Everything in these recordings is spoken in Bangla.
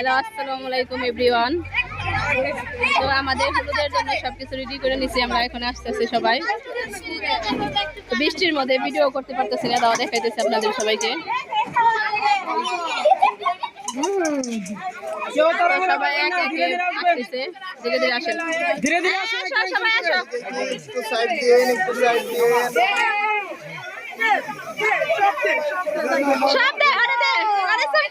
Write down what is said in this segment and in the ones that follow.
হ্যালো আসসালামু আলাইকুম এভরিওয়ান। তো আমাদের হলুদের জন্য সবকিছু রেডি করে নিছি আমরা এখন আসতেছি সবাই। বৃষ্টির মধ্যে ভিডিও করতে পারতেছি না দাওয়া দেখাইতেছি আপনাদের সবাইকে। সবাই এক একে আসতেছে ধীরে ধীরে আসেন। ধীরে ধীরে সবাই আসো। একটু সাইড দিন একটু সাইড দিন সব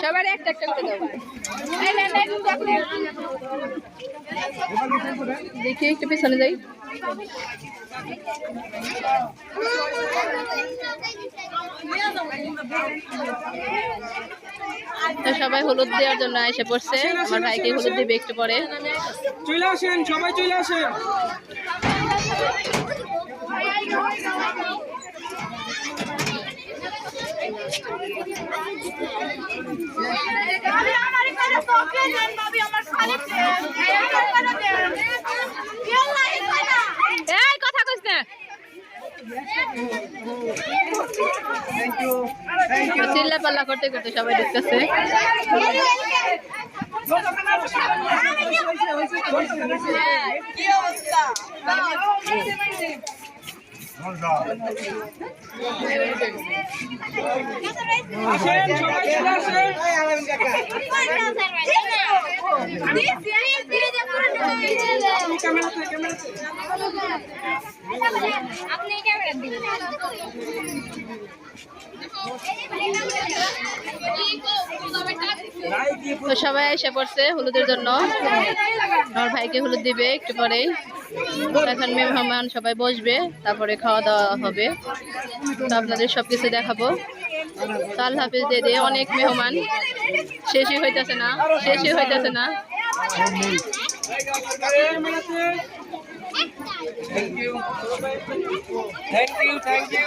সবার একটা একটা দেখি একটু পিছনে যাই। তো সবাই হলুদ দেওয়ার জন্য এসে পড়ছে। আমার ভাইকে হলুদ দিবে একটু পরে। চলে আসেন সবাই চলে আসেন। এই চিল্লা পাল্লা করতে করতে সবাই ঢুকতেছে আপনি ক্যামেরা দিবেন তো সবাই এসে পড়ছে হলুদের জন্য। আমার ভাইকে হলুদ দিবে একটু পরে এখন মেহমান সবাই বসবে, তারপরে খাওয়া দাওয়া হবে। তো আপনাদের সব কিছু দেখাবো। তো আল্লাহ হাফিজ দিয়ে দিয়ে অনেক মেহমান। শেষই হইতেছে না, শেষই হইতেছে না। Thank you thank you thank you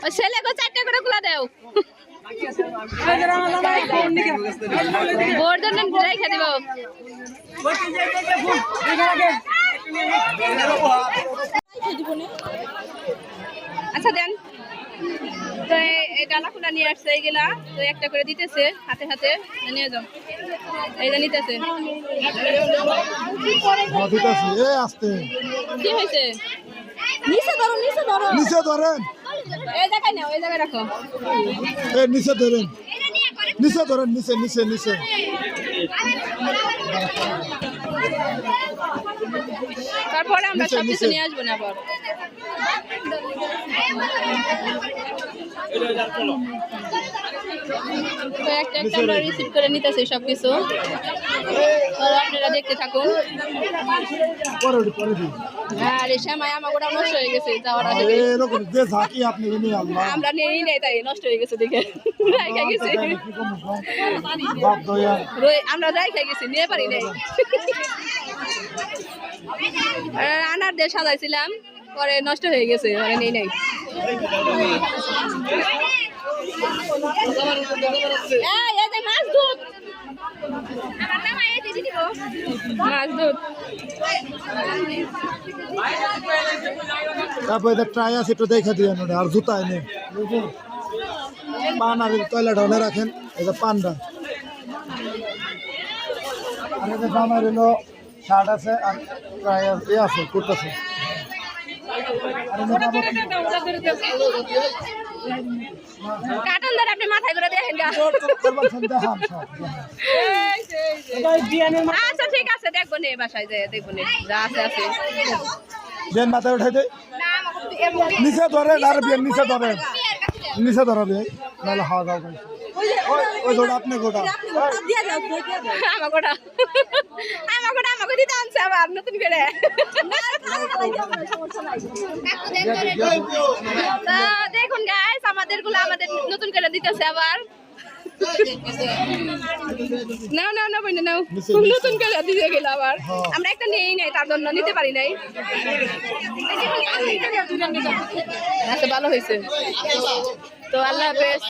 ওই ছেলেকে চারটে করে খোলা দেও। বোর জন্য রেখে আচ্ছা দেন। তো এই- এই খোলা নিয়ে আসছে এইগুলা তো একটা করে দিতেছে হাতে হাতে নিয়ে যাও। এই যে নিতেছে দিতেছি। এ আসতে। কি হয়েছে? নিচে ধরো নিচে ধরো। নিচে ধরেন। এই জায়গায় নাও এই জায়গায় রাখো। এ নিচে ধরেন। নিচে ধরেন নিচে নিচে নিচে। তারপরে আমরা নিচে, সব কিছু নিয়ে আসব না আবার। তো একটা একটা আমরা রিসিভ করে নিতেছি সব কিছু আপনারা দেখতে থাকুন। আর আমার গোটা নষ্ট হয়ে গেছে যাওয়ার আগে। আমরা নেই তাই নষ্ট হয়ে গেছে দেখে। রাইখা গেছি। আমরা রাইখা গেছি নিয়ে পারি নাই। আনার দিয়ে সাজাইছিলাম। পরে নষ্ট হয়ে গেছে মানে নেই নাই। একটু দিয়ে আর জুতা এনে। পান আর টয়লেট হলে রাখেন এটা পান্ডা। আর এটা শার্ট আছে, আর ট্রাই আছে কুট আছে। কাটন ধরে আপনি মাথায় করে দেখেন। আচ্ছা ঠিক আছে, দেখব নে বাসায় যে, দেখব নে, যা আছে আছে। বিয়ান মাথায় উঠাই দে। নিচে ধরে আর নিচে ধরে নিচে ধরা নাহলে হাওয়া দাও ওই ওই গোটা। আপনি গোটা। আমার গোটা। আমার গোটা আমাকে দিতে আনছে আবার নতুন করে। দেখুন গাইস আমাদেরগুলো আমাদের নতুন করে দিতেছে আবার। না না না বইনা নাও। নতুন করে দিতে গেল আবার। আমরা একটা নিয়েই নাই তার জন্য নিতে পারি নাই। আচ্ছা ভালো হয়েছে। তো আল্লাহ হাফেজ।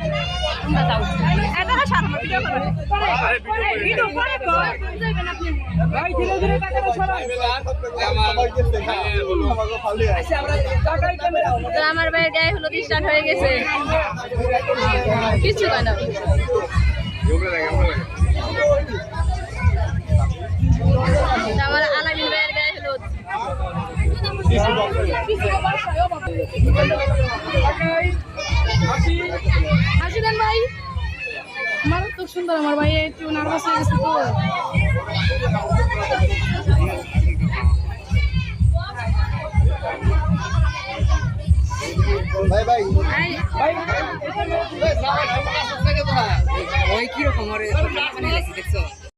বলে পড়াই উপরে যা এটি না সারা ভিডিও করে ভিডিও করে কর ভাই ধীরে ধীরে টাকাটা সরাই তো আমার ভাইয়ের গায়ে হলুদ স্টার্ট হয়ে গেছে। কিছু না। তো আমার আলামিন ভাইয়ের গায়ে হলুদ। হাসিদান সুন্দর আমার ভাই একটু নার্ভাস হয়ে গেছে তো। ভাই ভাই। ভাই ওই কীরকম দেখছ?